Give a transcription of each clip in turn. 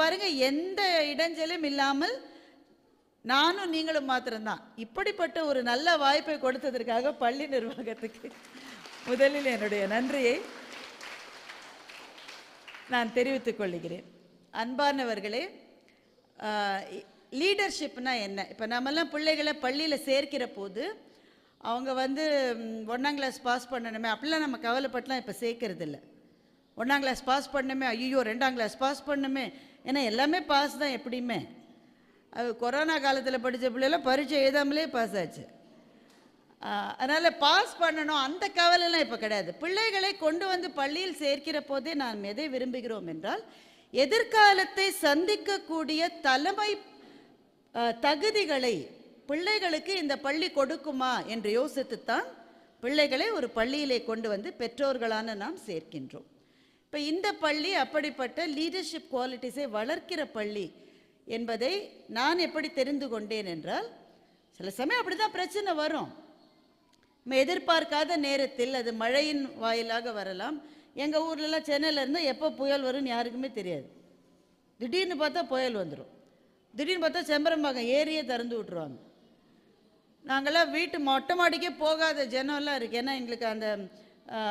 பாருங்க எந்த இடைஞ்சலும் இல்லாமல் நானும் நீங்களும் மாத்திரம்தான். இப்படிப்பட்ட ஒரு நல்ல வாய்ப்பை கொடுத்ததற்காக பள்ளி நிர்வாகத்துக்கு முதலில் என்னுடைய நன்றியை நான் தெரிவித்துக் கொள்கிறேன். அன்பானவர்களே லீடர்ஷிப்னா என்ன? இப்போ நம்மெல்லாம் பிள்ளைகளை பள்ளியில் சேர்க்கிற போது அவங்க வந்து ஒன்றாம் கிளாஸ் பாஸ் பண்ணணுமே அப்படிலாம் நம்ம கவலைப்பட்டுலாம் இப்போ சேர்க்கறதில்ல. ஒன்றாம் கிளாஸ் பாஸ் பண்ணணுமே ஐயோ ரெண்டாம் கிளாஸ் பாஸ் பண்ணணுமே ஏன்னா எல்லாமே பாஸ் தான் எப்படியுமே. அது கொரோனா காலத்தில் படித்த பிள்ளைலாம் பரீட்சை எழுதாமலே பாஸ் ஆச்சு. அதனால் பாஸ் பண்ணணும் அந்த கவலைலாம் இப்போ கிடையாது. பிள்ளைகளை கொண்டு வந்து பள்ளியில் சேர்க்கிற போதே நாம் எதை விரும்புகிறோம் என்றால் எதிர்காலத்தை சந்திக்கக்கூடிய தலைமை தகுதிகளை பிள்ளைகளுக்கு இந்த பள்ளி கொடுக்குமா என்று யோசித்துத்தான் பிள்ளைகளை ஒரு பள்ளியிலே கொண்டு வந்து பெற்றோர்களான நாம் சேர்க்கின்றோம். இப்போ இந்த பள்ளி அப்படிப்பட்ட லீடர்ஷிப் குவாலிட்டிஸை வளர்க்கிற பள்ளி என்பதை நான் எப்படி தெரிந்து கொண்டேன் என்றால் சில சமயம் அப்படி தான் பிரச்சனை வரும். நம்ம எதிர்பார்க்காத நேரத்தில் அது மழையின் வாயிலாக வரலாம். எங்கள் ஊர்லலாம் சென்னையில் இருந்தால் எப்போ புயல் வரும்னு யாருக்குமே தெரியாது. திடீர்னு பார்த்தா புயல் வந்துடும் திடீர்னு பார்த்தா செம்பரம்பாக்கம் ஏரியே திறந்து விட்ருவாங்க நாங்கள்லாம் வீட்டு மொட்டை மாடிக்கே போகாத ஜனம்லாம் இருக்குது ஏன்னா எங்களுக்கு அந்த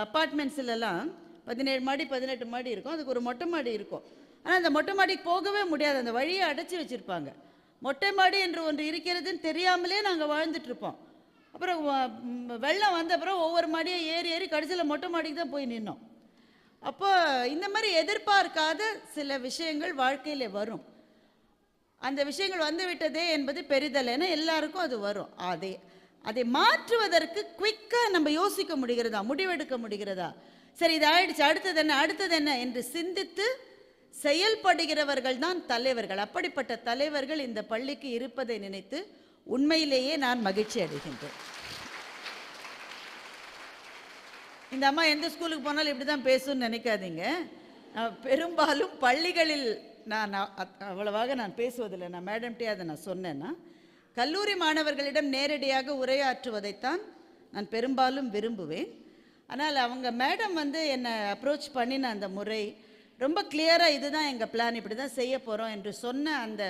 அப்பார்ட்மெண்ட்ஸ்லலாம் பதினேழு மாடி பதினெட்டு மாடி இருக்கும். அதுக்கு ஒரு மொட்டை மாடி இருக்கும். ஆனால் அந்த மொட்டை மாடிக்கு போகவே முடியாது. அந்த வழியை அடைச்சி வச்சுருப்பாங்க. மொட்டை மாடி என்று ஒன்று இருக்கிறதுன்னு தெரியாமலே நாங்கள் வாழ்ந்துட்டுருப்போம் அப்புறம் வெள்ளம் வந்த அப்புறம் ஒவ்வொரு மாடியும் ஏறி ஏறி கடைசியில் மொட்டை மாடிக்கு தான் போய் நின்னோம். அப்போ இந்த மாதிரி எதிர்பார்க்காத சில விஷயங்கள் வாழ்க்கையில் வரும். அந்த விஷயங்கள் வந்து விட்டதே என்பது பெரிதல் ஏன்னா எல்லாருக்கும் அது வரும். அதே அதை மாற்றுவதற்கு குயிக்காக நம்ம யோசிக்க முடிகிறதா? முடிவெடுக்க முடிகிறதா? சரி இது ஆயிடுச்சு அடுத்தது என்ன? அடுத்தது என்ன? என்று சிந்தித்து செயல்படுகிறவர்கள் தான் தலைவர்கள். அப்படிப்பட்ட தலைவர்கள் இந்த பள்ளிக்கு இருப்பதை நினைத்து உண்மையிலேயே நான் மகிழ்ச்சி அடைகின்றேன். இந்த அம்மா எந்த ஸ்கூலுக்கு போனாலும் இப்படி தான் பேசும்னு நினைக்காதீங்க. பெரும்பாலும் பள்ளிகளில் நான் அவ்வளவாக நான் பேசுவதில்லை. நான் மேடம்கிட்டே அதை நான் சொன்னேன்னா கல்லூரி மாணவர்களிடம் நேரடியாக உரையாற்றுவதைத்தான் நான் பெரும்பாலும் விரும்புவேன். ஆனால் அவங்க மேடம் வந்து என்னை அப்ரோச் பண்ணின அந்த முறை ரொம்ப கிளியராக இதுதான் எங்கள் பிளான் இப்படி தான் செய்ய போகிறோம் என்று சொன்ன அந்த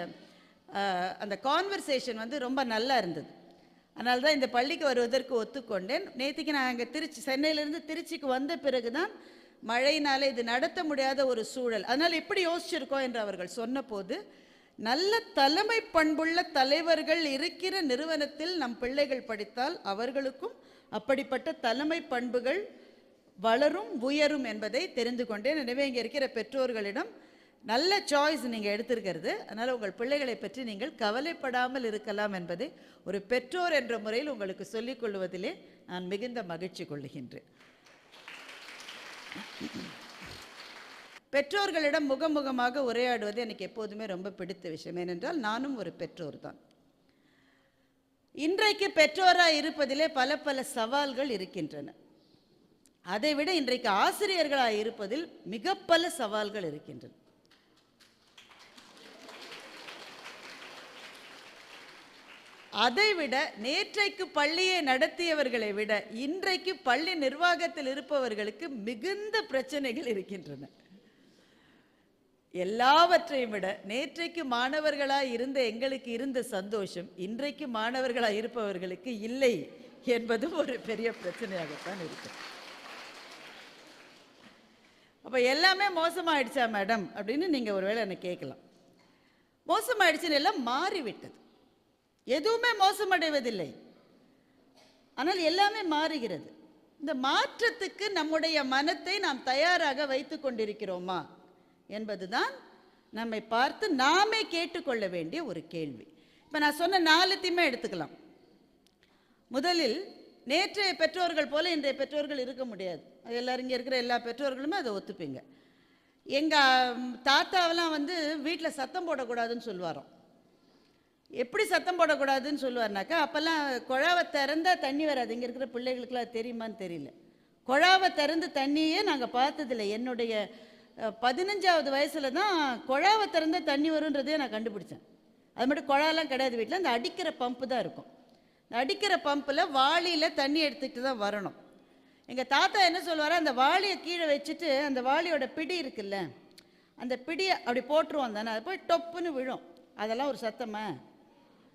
அந்த கான்வர்சேஷன் வந்து ரொம்ப நல்லா இருந்தது. அதனால தான் இந்த பள்ளிக்கு வருவதற்கு ஒத்துக்கொண்டேன். நேற்றுக்கு நான் அங்கே திருச்சி சென்னையிலேருந்து திருச்சிக்கு வந்த பிறகு தான் மழையினால இது நடத்த முடியாத ஒரு சூழல். அதனால் எப்படி யோசிச்சிருக்கோம் என்று அவர்கள் சொன்னபோது நல்ல தலைமை பண்புள்ள தலைவர்கள் இருக்கிற நிறுவனத்தில் நம் பிள்ளைகள் படித்தால் அவர்களுக்கும் அப்படிப்பட்ட தலைமை பண்புகள் வளரும் உயரும் என்பதை தெரிந்து கொண்டேன். எனவே இங்கே இருக்கிற பெற்றோர்களிடம் நல்ல சாய்ஸ் நீங்கள் எடுத்திருக்கிறது. அதனால் உங்கள் பிள்ளைகளை பற்றி நீங்கள் கவலைப்படாமல் இருக்கலாம் என்பதை ஒரு பெற்றோர் என்ற முறையில் உங்களுக்கு சொல்லிக் கொள்வதிலே நான் மிகுந்த மகிழ்ச்சி கொள்ளுகின்றேன் பெற்றோர்களிடம் முகமுகமாக உரையாடுவது எனக்கு எப்போதுமே ரொம்ப பிடித்த விஷயம். ஏனென்றால் நானும் ஒரு பெற்றோர் தான். இன்றைக்கு பெற்றோராக இருப்பதிலே பல பல சவால்கள் இருக்கின்றன. அதை விட இன்றைக்கு ஆசிரியர்களாக இருப்பதில் மிக பல சவால்கள் இருக்கின்றன. அதைவிட நேற்றைக்கு பள்ளியை நடத்தியவர்களை விட இன்றைக்கு பள்ளி நிர்வாகத்தில் இருப்பவர்களுக்கு மிகுந்த பிரச்சனைகள் இருக்கின்றன. எல்லாவற்றையும் விட நேற்றைக்கு மாணவர்களாக இருந்த எங்களுக்கு இருந்த சந்தோஷம் இன்றைக்கு மாணவர்களாக இருப்பவர்களுக்கு இல்லை என்பதும் ஒரு பெரிய பிரச்சனையாகத்தான் இருக்கு அப்போ எல்லாமே மோசமாயிடுச்சா மேடம்? அப்படின்னு நீங்கள் ஒருவேளை என்ன கேட்கலாம். மோசமாயிடுச்சுன்னு எல்லாம் மாறிவிட்டது. எதுவுமே மோசமடைவதில்லை. ஆனால் எல்லாமே மாறுகிறது. இந்த மாற்றத்துக்கு நம்முடைய மனத்தை நாம் தயாராக வைத்து கொண்டிருக்கிறோமா? என்பதுதான் நம்மை பார்த்து நாமே கேட்டுக்கொள்ள வேண்டிய ஒரு கேள்வி. இப்போ நான் சொன்ன நாலுத்தையுமே எடுத்துக்கலாம். முதலில் நேற்றைய பெற்றோர்கள் போல இன்றைய பெற்றோர்கள் இருக்க முடியாது. அது எல்லாரும் இங்கே இருக்கிற எல்லா பெற்றோர்களுமே அதை ஒத்துப்பீங்க. எங்கள் தாத்தாவெல்லாம் வந்து வீட்டில் சத்தம் போடக்கூடாதுன்னு சொல்லுவாரோ எப்படி சத்தம் போடக்கூடாதுன்னு சொல்லுவார்னாக்கா அப்போல்லாம் குழாவை திறந்தால் தண்ணி வராது. இங்கே இருக்கிற பிள்ளைகளுக்குலாம் தெரியுமான்னு தெரியல. குழாவை திறந்து தண்ணியே நாங்கள் பார்த்ததில்ல. என்னுடைய பதினஞ்சாவது வயசில் தான் குழாவை திறந்தா தண்ணி வருன்றதே நான் கண்டுபிடிச்சேன். அது மட்டும் குழாலாம் கிடையாது வீட்டில் அந்த அடிக்கிற பம்பு தான் இருக்கும். இந்த அடிக்கிற பம்பில் வாளியில் தண்ணி எடுத்துக்கிட்டு தான் வரணும். எங்கள் தாத்தா என்ன சொல்லுவார் அந்த வாளியை கீழே வச்சுட்டு அந்த வாளியோட பிடி இருக்குல்ல அந்த பிடியை அப்படி போட்டுருவோம் தானே அது போய் டொப்புன்னு விழும். அதெல்லாம் ஒரு சத்தமா?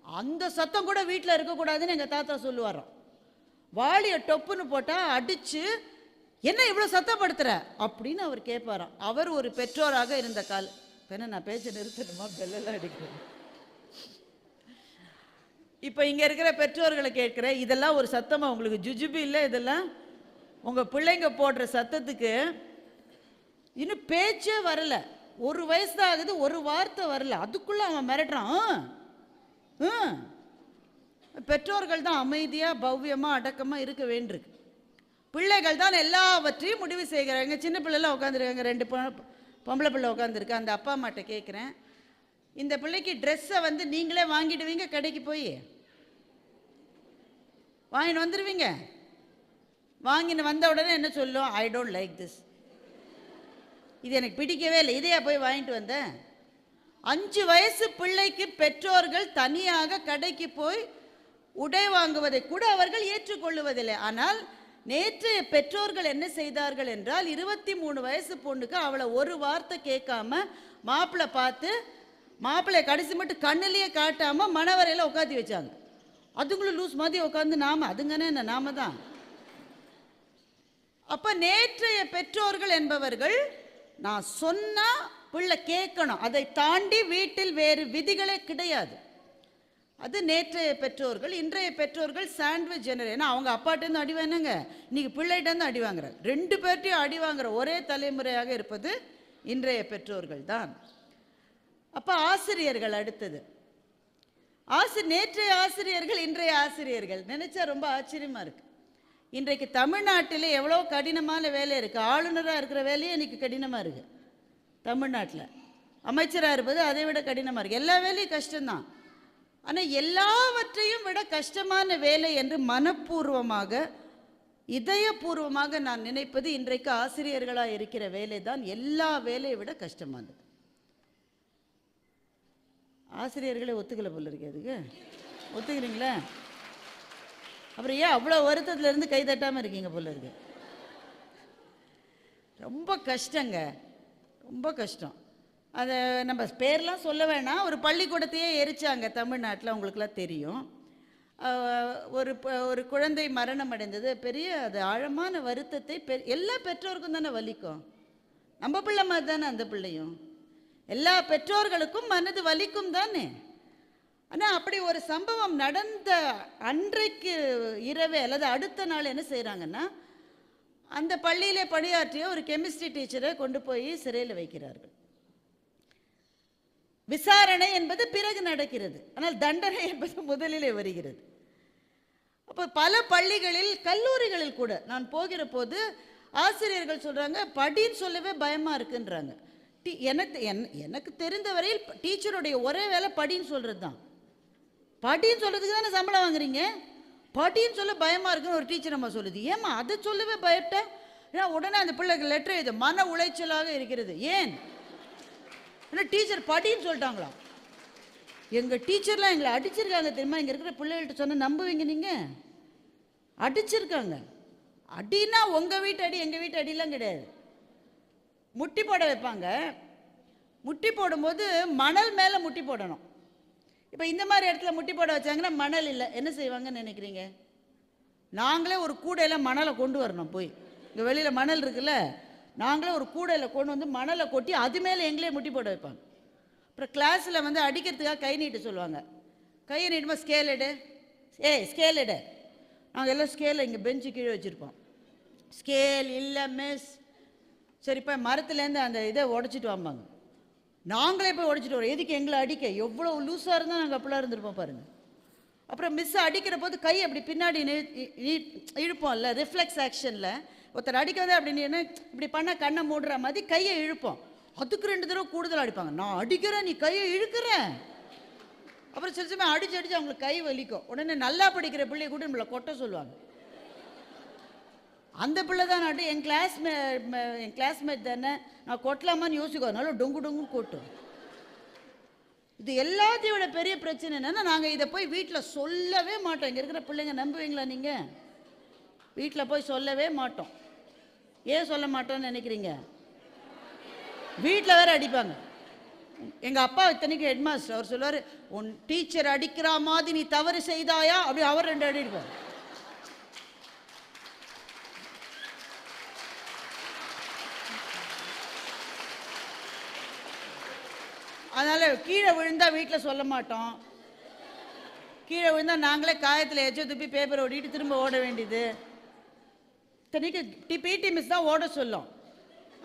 அந்த சத்தம் கூட வீட்டில் இருக்கக்கூடாதுன்னு எங்கள் தாத்தா சொல்லுவாரோ வாளியை டொப்புன்னு போட்டால் அடித்து என்ன இவ்வளோ சத்தப்படுத்துற? அப்படின்னு அவர் கேட்பாராம். அவர் ஒரு பெற்றோராக இருந்த கால் இப்ப என்ன நான் பேச்ச நிறுத்தணுமா? பெல்லெல்லாம் அடிக்கிறேன் இப்போ இங்கே இருக்கிற பெற்றோர்களை கேட்குறேன் இதெல்லாம் ஒரு சத்தமாக உங்களுக்கு ஜுஜுபி இல்லை இதெல்லாம்? உங்கள் பிள்ளைங்க போடுற சத்தத்துக்கு இன்னும் பேச்சே வரல. ஒரு வயசு தான் ஆகுது ஒரு வார்த்தை வரல. அதுக்குள்ளே அவன் மிரட்டுறான். பெற்றோர்கள் தான் அமைதியாக பவ்யமாக அடக்கமாக இருக்க வேண்டியிருக்கு. பிள்ளைகள் தான் எல்லாவற்றையும் முடிவு செய்கிறாங்க. சின்ன பிள்ளைலாம் உட்காந்துருக்காங்க ரெண்டு பொம்பளை பிள்ளை உட்காந்துருக்கு அந்த அப்பா அம்மாட்ட கேட்குறேன். இந்த பிள்ளைக்கு ட்ரெஸ்ஸை வந்து நீங்களே வாங்கிடுவீங்க கடைக்கு போய்? வாங்கிட்டு வந்துடுவீங்க வாங்கின்னு வந்த உடனே என்ன சொல்லும்? ஐ டோன்ட் லைக் திஸ் இது எனக்கு பிடிக்கவே இல்லை. இதையா போய் வாங்கிட்டு வந்தேன். அஞ்சு வயசு பிள்ளைக்கு பெற்றோர்கள் தனியாக கடைக்கு போய் உடை வாங்குவதை கூட அவர்கள் ஏற்றுக்கொள்ளுவதில்லை. ஆனால் நேற்றைய பெற்றோர்கள் என்ன செய்தார்கள் என்றால் இருபத்தி மூணு வயசு பொண்ணுக்கு அவளை ஒரு வார்த்தை கேட்காம மாப்பிள்ளை பார்த்து மாப்பிள்ளையை கடைசி மட்டும் கண்ணிலேயே காட்டாம மணவரையில் உட்காந்து வச்சாங்க. அதுங்களும் லூஸ் மாதிரி உட்காந்து நாம அதுங்கன்னு என்ன? நாம தான். அப்ப நேற்றைய பெற்றோர்கள் என்பவர்கள் நான் சொன்னா பிள்ளை கேட்கணும். அதை தாண்டி வீட்டில் வேறு விதிகளே கிடையாது. அது நேற்றைய பெற்றோர்கள் இன்றைய பெற்றோர்கள் சாண்ட்விச் ஜெனரே ஏன்னா அவங்க அப்பாட்டேருந்து அடி வேணுங்க இன்னைக்கு பிள்ளைகிட்டேருந்து அடி வாங்குற ரெண்டு பேர்ட்டையும் அடி வாங்குற ஒரே தலைமுறையாக இருப்பது இன்றைய பெற்றோர்கள் தான். அப்போ ஆசிரியர்கள் அடுத்தது. ஆசி நேற்றைய ஆசிரியர்கள் இன்றைய ஆசிரியர்கள். நினைச்சா ரொம்ப ஆச்சரியமா இருக்கு. இன்றைக்கு தமிழ்நாட்டில் எவ்வளோ கடினமான வேலை இருக்கு. ஆளுநராக இருக்கிற வேலையே இன்னைக்கு கடினமாக இருக்கு. தமிழ்நாட்டில். அமைச்சராக இருப்பது அதை விட கடினமாக இருக்கு. எல்லா வேலையும் கஷ்டம்தான். ஆனால் எல்லாவற்றையும் விட கஷ்டமான வேலை என்று மனப்பூர்வமாக இதயபூர்வமாக நான் நினைப்பது இன்றைக்கு ஆசிரியர்களாக இருக்கிற வேலை தான் எல்லா வேலையை விட கஷ்டமானது. ஆசிரியர்களே ஒத்துக்கல போல இருக்கு அதுக்கு. ஒத்துக்கிறீங்களா? அப்புறம் ஏன் அவ்வளோ வருத்தத்துலேருந்து கை தட்டாமல் இருக்கீங்க போல இருக்கு? ரொம்ப கஷ்டங்க. ரொம்ப கஷ்டம். அதை நம்ம பேர்லாம் சொல்ல வேணாம். ஒரு பள்ளிக்கூடத்தையே எரிச்சாங்க தமிழ்நாட்டில் உங்களுக்குலாம் தெரியும். ஒரு ப- ஒரு குழந்தை மரணம் அடைந்தது. பெரிய அது ஆழமான வருத்தத்தை பெ எல்லா பெற்றோருக்கும் தானே வலிக்கும். நம்ம பிள்ளை மாதிரி தானே அந்த பிள்ளையும். எல்லா பெற்றோர்களுக்கும் மனது வலிக்கும் தானே. ஆனால் அப்படி ஒரு சம்பவம் நடந்த அன்றைக்கு இரவே அல்லது அடுத்த நாள் என்ன செய்கிறாங்கன்னா அந்த பள்ளியிலே பணியாற்றிய ஒரு கெமிஸ்ட்ரி டீச்சரை கொண்டு போய் சிறையில் வைக்கிறார்கள். விசாரணை என்பது பிறகு நடக்கிறது. ஆனால் தண்டனை என்பது முதலிலே வருகிறது. அப்போ பல பள்ளிகளில் கல்லூரிகளில் கூட நான் போகிற போது ஆசிரியர்கள் சொல்கிறாங்க படின்னு சொல்லவே பயமாக இருக்குன்றாங்க. டி எனக்கு என் எனக்கு தெரிந்த வரையில் டீச்சருடைய ஒரே வேலை படின்னு சொல்கிறது தான் படின்னு சொல்கிறதுக்கு தானே சம்பளம் வாங்குறீங்க? படின்னு சொல்ல பயமாக இருக்குன்னு ஒரு டீச்சர் நம்ம சொல்லுது. ஏம்மா அதை சொல்லவே பயப்பட்டேன் ஏன்னா உடனே அந்த பிள்ளைக்கு லெட்டர் எழுது மன உளைச்சலாக இருக்கிறது. ஏன்? ஆனால் டீச்சர் படின்னு சொல்லிட்டாங்களாம். எங்கள் டீச்சர்லாம் எங்களை அடிச்சிருக்காங்க தெரியுமா? இங்கே இருக்கிற பிள்ளைகள்ட்ட சொன்ன நம்புவீங்க நீங்கள் அடிச்சிருக்காங்க. அடின்னா உங்கள் வீட்டு அடி எங்கள் வீட்டு அடிலாம் கிடையாது. முட்டி போட வைப்பாங்க. முட்டி போடும்போது மணல் மேலே முட்டி போடணும். இப்போ இந்த மாதிரி இடத்துல முட்டி போட வச்சாங்கன்னா மணல் இல்லை. என்ன செய்வாங்கன்னு நினைக்கிறீங்க? நாங்களே ஒரு கூடையில் மணலை கொண்டு வரணும் போய். இங்கே வெளியில் மணல் இருக்குல்ல? நாங்களே ஒரு கூடையில் கொண்டு வந்து மணலை கொட்டி அது மேலே எங்களே முட்டி போட வைப்பாங்க. அப்புறம் கிளாஸில் வந்து அடிக்கிறதுக்காக கை நீட்ட சொல்லுவாங்க. கையை நீட்டுமா ஸ்கேல் எடு. ஏய் ஸ்கேல் எடு. நாங்கள் எல்லாம் ஸ்கேலை இங்கே பெஞ்சு கீழே வச்சுருப்போம். ஸ்கேல் இல்லை மிஸ் சரிப்பா மரத்துலேருந்து அந்த இதை உடச்சிட்டு வாம்பாங்க. நாங்களே போய் உடச்சிட்டு வரோம் எதுக்கு எங்களை அடிக்க? எவ்வளோ லூஸாக இருந்தால் நாங்கள் அப்படிலாம் இருந்திருப்போம் பாருங்கள் அப்புறம் மிஸ் அடிக்கிற போது கை அப்படி பின்னாடி இழுப்போம்ல ரிஃப்ளெக்ஸ் ஆக்ஷனில் ஒருத்தர் அடிக்காத அப்படின்னு இப்படி பண்ண கண்ணை மூடுற மாதிரி கையை இழுப்போம். அதுக்கு ரெண்டு தடவை கூடுதல் அடிப்பாங்க. நான் அடிக்கிறேன் நீ கையை இழுக்கிற? அப்புறம் சில சமயம் அடிச்சு அடிச்சு அவங்களுக்கு கை வலிக்கும். உடனே நல்லா படிக்கிற பிள்ளைய கூட நம்மளை கொட்ட சொல்லுவாங்க. அந்த பிள்ளை தான் நாட்டு என் கிளாஸ்மே என் கிளாஸ்மேட் தானே நான் கொட்டலாமான்னு யோசிக்கோ அதனால டொங்கு டொங்கு கொட்டும் இது எல்லாத்தையும் விட பெரிய பிரச்சனை என்னன்னா நாங்கள் இதை போய் வீட்டில் சொல்லவே மாட்டோம். இங்கே இருக்கிற பிள்ளைங்க நம்புவீங்களா நீங்கள் வீட்டில் போய் சொல்லவே மாட்டோம். ஏன் சொல்ல மாட்டோம்னு நினைக்கிறீங்க? வீட்டில் வேற அடிப்பாங்க. எங்கள் அப்பா இத்தனைக்கும் ஹெட்மாஸ்டர் அவர் சொல்லுவார் உன் டீச்சர் அடிக்கிற மாதிரி நீ தவறு செய்தாயா? அப்படி அவர் ரெண்டு அடி அடிப்பார். அதனால் கீழே விழுந்தால் வீட்டில் சொல்ல மாட்டோம். கீழே விழுந்தால் நாங்களே காயத்தில் எச்சோ துப்பி பேப்பர் ஓடிட்டு திரும்ப ஓட வேண்டியது. இத்தனைக்கு டி பிடி மிஸ் தான் ஓட சொல்லும்.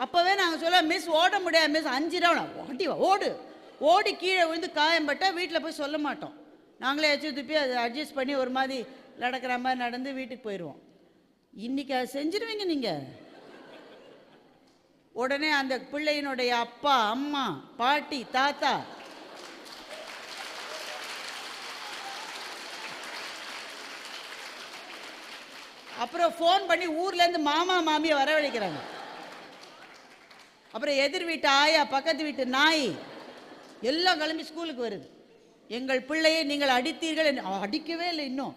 அப்போவே நாங்கள் சொல்ல மிஸ் ஓட முடியாது மிஸ் அஞ்சு ரவுண்ட். ஓட்டிவா ஓடு. ஓடி கீழே விழுந்து காயம்பட்டால் வீட்டில் போய் சொல்ல மாட்டோம். நாங்களே எச்சு துப்பி அதை அட்ஜஸ்ட் பண்ணி ஒரு மாதிரி நடக்கிற மாதிரி நடந்து வீட்டுக்கு போயிடுவோம் இன்றைக்கி அதை செஞ்சிருவீங்க நீங்கள் உடனே அந்த பிள்ளையினுடைய அப்பா அம்மா பாட்டி தாத்தா அப்புறம் ஃபோன் பண்ணி ஊர்லேருந்து மாமா மாமியை வரவழைக்கிறாங்க. அப்புறம் எதிர் வீட்டு ஆயா பக்கத்து வீட்டு நாய் எல்லாம் கிளம்பி ஸ்கூலுக்கு வருது. எங்கள் பிள்ளையை நீங்கள் அடித்தீர்கள் அடிக்கவே இல்லை இன்னும்.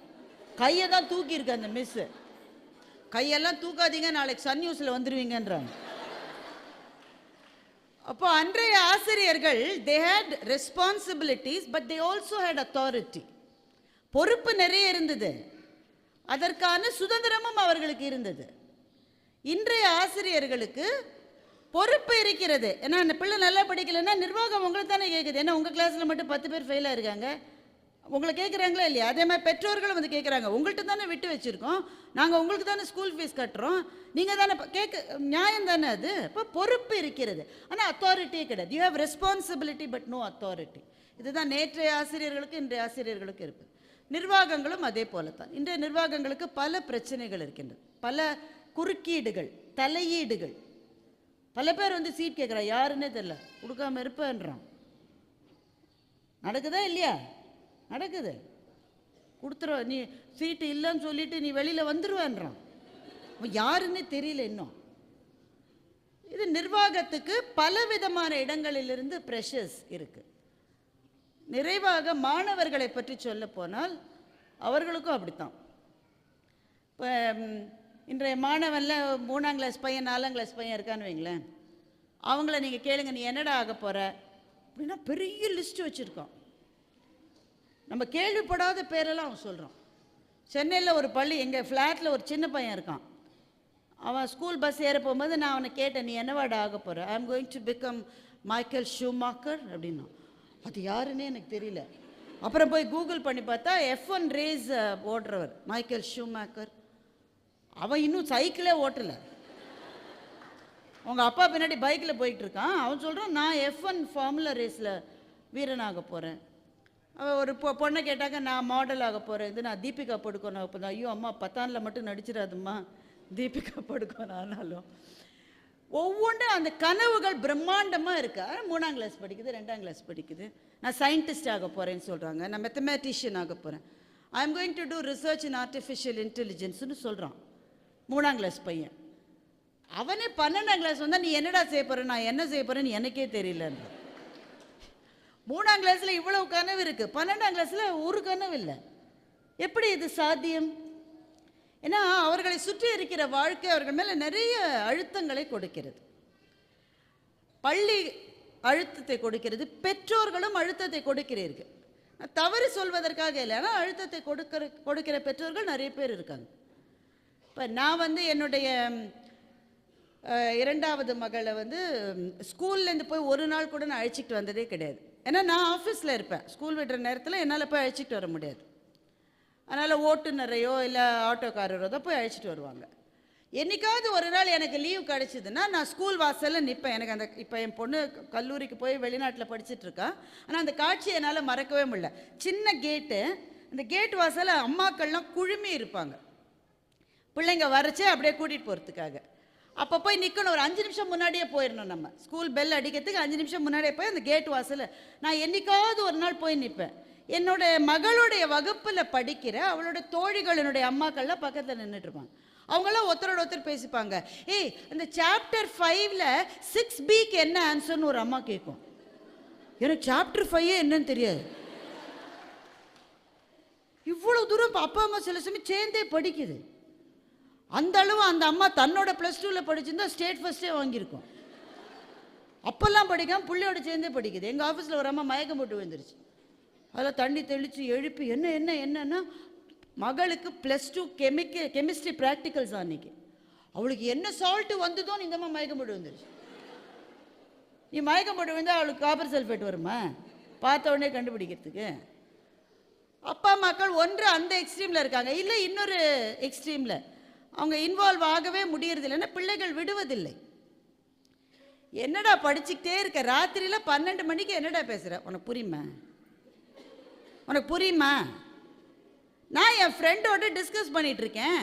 கையை தான் தூக்கியிருக்கு அந்த மிஸ்ஸு கையெல்லாம் தூக்காதீங்க நாளைக்கு சன் நியூஸில் வந்துடுவீங்கன்றாங்க அப்போ அன்றைய ஆசிரியர்கள் they had responsibilities but they also had authority பொறுப்பு நிறைய இருந்தது. அதற்கான சுதந்திரமும் அவர்களுக்கு இருந்தது. இன்றைய ஆசிரியர்களுக்கு பொறுப்பு இருக்கிறது. ஏன்னா அந்த பிள்ளை நல்லா படிக்கலைன்னா நிர்வாகம் உங்களை தானே கேட்குது ஏன்னா உங்கள் கிளாஸில் மட்டும் பத்து பேர் ஃபெயிலாக இருக்காங்க. உங்களை கேட்குறாங்களா இல்லையா? அதே மாதிரி பெற்றோர்களும் வந்து கேட்குறாங்க உங்கள்கிட்ட தானே விட்டு வச்சுருக்கோம். நாங்கள் உங்களுக்கு தானே ஸ்கூல் ஃபீஸ் கட்டுறோம். நீங்கள் தானே கேட்க நியாயம் தானே அது? இப்போ பொறுப்பு இருக்கிறது. ஆனால் அத்தாரிட்டியே கிடையாது. You have responsibility but no authority இதுதான் நேற்றைய ஆசிரியர்களுக்கு இன்றைய ஆசிரியர்களுக்கு இருக்குது நிர்வாகங்களும் அதே போல தான் இன்றைய நிர்வாகங்களுக்கு பல பிரச்சனைகள் இருக்கின்றது. பல குறுக்கீடுகள் தலையீடுகள். பல பேர் வந்து சீட் கேட்குறா யாருன்னே தெரியல. கொடுக்காம இருப்பேன்றான். நடக்குதா இல்லையா? நடக்குது. கொடுத்துரு நீ சீட்டு இல்லைன்னு சொல்லிட்டு நீ வெளியில் வந்துடுவேன்றான் யாருன்னு தெரியல இன்னும். இது நிர்வாகத்துக்கு பலவிதமான இடங்களிலிருந்து ப்ரெஷர்ஸ் இருக்குது நிறைவாக மாணவர்களை பற்றி சொல்ல போனால் அவர்களுக்கும் அப்படித்தான். இப்போ இன்றைய மாணவனில் மூணாம் கிளாஸ் பையன் நாலாம் கிளாஸ் பையன் இருக்கான்னு வைங்களேன். அவங்கள நீங்கள் கேளுங்க நீ என்னடா ஆக போகிற அப்படின்னா பெரிய லிஸ்ட் வச்சுருக்கோம். நம்ம கேள்விப்படாத பேரெல்லாம் அவன் சொல்கிறான் சென்னையில் ஒரு பள்ளி எங்கள் ஃப்ளாட்டில் ஒரு சின்ன பையன் இருக்கான். அவன் ஸ்கூல் பஸ் ஏற போகும்போது நான் அவனை கேட்டேன் நீ என்னவாடா ஆக போகிற I am going to become Michael Schumacher அப்படின்னா அது யாருன்னே எனக்கு தெரியல. அப்புறம் போய் கூகுள் பண்ணி பார்த்தா எஃப் ஒன் ரேஸ் ஓடுறவர் மைக்கேல் ஷூமேக்கர் அவன் இன்னும் சைக்கிளே ஓட்டலை. உங்கள் அப்பா பின்னாடி பைக்கில் போயிட்டு இருக்கான். அவன் சொல்கிறான் நான் எஃப் ஒன் ஃபார்முலா ரேஸில் வீரனாக போகிறேன் அவன் ஒரு பொ பொண்ணை கேட்டாக்க நான் மாடல் ஆக போகிறேன் இது நான் தீபிகா படுக்கணும் அப்போ ஐயோ அம்மா பத்தானில் மட்டும் நடிச்சிடாதும்மா. தீபிகா படுக்கணும் ஆனாலும். ஒவ்வொன்றும் அந்த கனவுகள் பிரம்மாண்டமாக இருக்கு. ஆனால் மூணாம் கிளாஸ் படிக்குது ரெண்டாம் கிளாஸ் படிக்குது. நான் சயின்டிஸ்ட் ஆக போகிறேன்னு சொல்கிறாங்க நான் மெத்தமேட்டிஷியன் ஆக போகிறேன் I am going to do research in artificial இன்டெலிஜென்ஸ்னு சொல்கிறான் மூணாம் கிளாஸ் பையன். அவனே பன்னெண்டாம் கிளாஸ் வந்தால் நீ என்னடா செய்ய போகிற நான் என்ன செய்ய போகிறேன்னு எனக்கே தெரியலன்ற மூணாம் கிளாஸில் இவ்வளவு கனவு இருக்குது பன்னெண்டாம் கிளாஸில் ஒரு கனவு இல்லை. எப்படி இது சாத்தியம்? ஏன்னா அவர்களை சுற்றி இருக்கிற வாழ்க்கை அவர்கள் மேலே நிறைய அழுத்தங்களை கொடுக்கிறது. பள்ளி அழுத்தத்தை கொடுக்கிறது பெற்றோர்களும் அழுத்தத்தை கொடுக்கிறீர்கள். தவறு சொல்வதற்காக இல்லை ஆனால் அழுத்தத்தை கொடுக்கிற கொடுக்கிற பெற்றோர்கள் நிறைய பேர் இருக்காங்க. இப்போ நான் வந்து என்னுடைய இரண்டாவது மகளை வந்து ஸ்கூல்லேருந்து போய் ஒரு நாள் கூட நான் அழைச்சிக்கிட்டு வந்ததே கிடையாது. ஏன்னா நான் ஆஃபீஸில் இருப்பேன். ஸ்கூல் விடுற நேரத்தில் என்னால் போய் அழைச்சிக்கிட்டு வர முடியாது. அதனால் ஓட்டுநரையோ இல்லை ஆட்டோக்காரரோ தான் போய் அழைச்சிட்டு வருவாங்க. என்னைக்காவது ஒரு நாள் எனக்கு லீவ் கிடச்சிதுன்னா நான் ஸ்கூல் வாசலில் நிற்பேன் எனக்கு அந்த இப்போ என் பொண்ணு கல்லூரிக்கு போய் வெளிநாட்டில் படிச்சிட்டு ஆனால் அந்த காட்சியை என்னால் மறக்கவே முடியல. சின்ன கேட்டு அந்த கேட் வாசலில் அம்மாக்கள்லாம் குழுமி இருப்பாங்க. பிள்ளைங்க வரைச்சே அப்படியே கூட்டிகிட்டு போகிறதுக்காக அப்போ போய் நிற்கணும் ஒரு அஞ்சு நிமிஷம் முன்னாடியே போயிடணும் நம்ம. ஸ்கூல் பெல் அடிக்கிறதுக்கு அஞ்சு நிமிஷம் முன்னாடியே போய் அந்த கேட் வாசலில். நான் என்னைக்காவது ஒரு நாள் போய் நிற்பேன் என்னோட மகளுடைய வகுப்பில் படிக்கிற அவளோட தோழிகள் என்னுடைய அம்மாக்கள்லாம் பக்கத்தில் நின்றுட்டு இருப்பாங்க. அவங்களாம் ஒருத்தரோட ஒருத்தர் பேசிப்பாங்க. ஏய் அந்த சாப்டர் ஃபைவ்ல சிக்ஸ் பிக்கு என்ன ஆன்சர்னு ஒரு அம்மா கேட்கும். எனக்கு சாப்டர் ஃபைவ் என்னன்னு தெரியாது. இவ்வளோ தூரம் இப்போ அப்பா அம்மா சில சமயம் சேர்ந்தே படிக்குது. அந்த அளவு அந்த அம்மா தன்னோட ப்ளஸ் டூவில் படிச்சிருந்தா ஸ்டேட் ஃபஸ்ட்டே வாங்கியிருக்கும். அப்போல்லாம் படிக்காமல் பிள்ளையோட சேர்ந்தே படிக்குது. எங்கள் ஆஃபீஸில் ஒரு அம்மா மயக்கம் போட்டு வந்துருச்சு அதில் தண்ணி தெளித்து எழுப்பி என்ன என்ன என்னன்னா மகளுக்கு plus two chemical chemistry practicals அன்னைக்கு அவளுக்கு என்ன சால்ட்டு வந்ததோன்னு இந்த அம்மா மயக்கம் போட்டு வந்துருச்சு நீ மயக்கம் போட்டு வந்தால் அவளுக்கு காப்பர் சல்ஃபேட் வருமா? பார்த்த உடனே கண்டுபிடிக்கிறதுக்கு. அப்பா மக்கள் ஒன்று அந்த எக்ஸ்ட்ரீமில் இருக்காங்க. இல்லை இன்னொரு எக்ஸ்ட்ரீமில் அவங்க இன்வால்வ் ஆகவே முடியறதில்லைன்னா பிள்ளைகள் விடுவதில்லை. என்னடா படிச்சுக்கிட்டே இருக்க? ராத்திரியில் பன்னெண்டு மணிக்கு என்னடா பேசுகிற உனக்கு புரியுமா? உனக்கு புரியுமா? நான் என் ஃப்ரெண்டோட டிஸ்கஸ் பண்ணிட்டு இருக்கேன்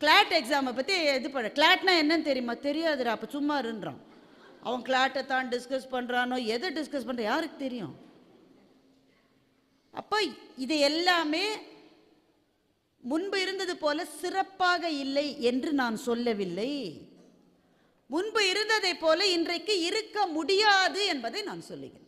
கிளாட் எக்ஸாமை பற்றி இது பண்ண. கிளாட்னா என்னன்னு தெரியுமா? தெரியாதுடா அப்போ சும்மா இருன்றான். அவன் கிளாட்டை தான் டிஸ்கஸ் பண்ணுறானோ எதை டிஸ்கஸ் பண்ணுற யாருக்கு தெரியும்? அப்போ இது எல்லாமே முன்பு இருந்தது போல சிறப்பாக இல்லை என்று நான் சொல்லவில்லை. முன்பு இருந்ததை போல இன்றைக்கு இருக்க முடியாது என்பதை நான் சொல்லுகிறேன்.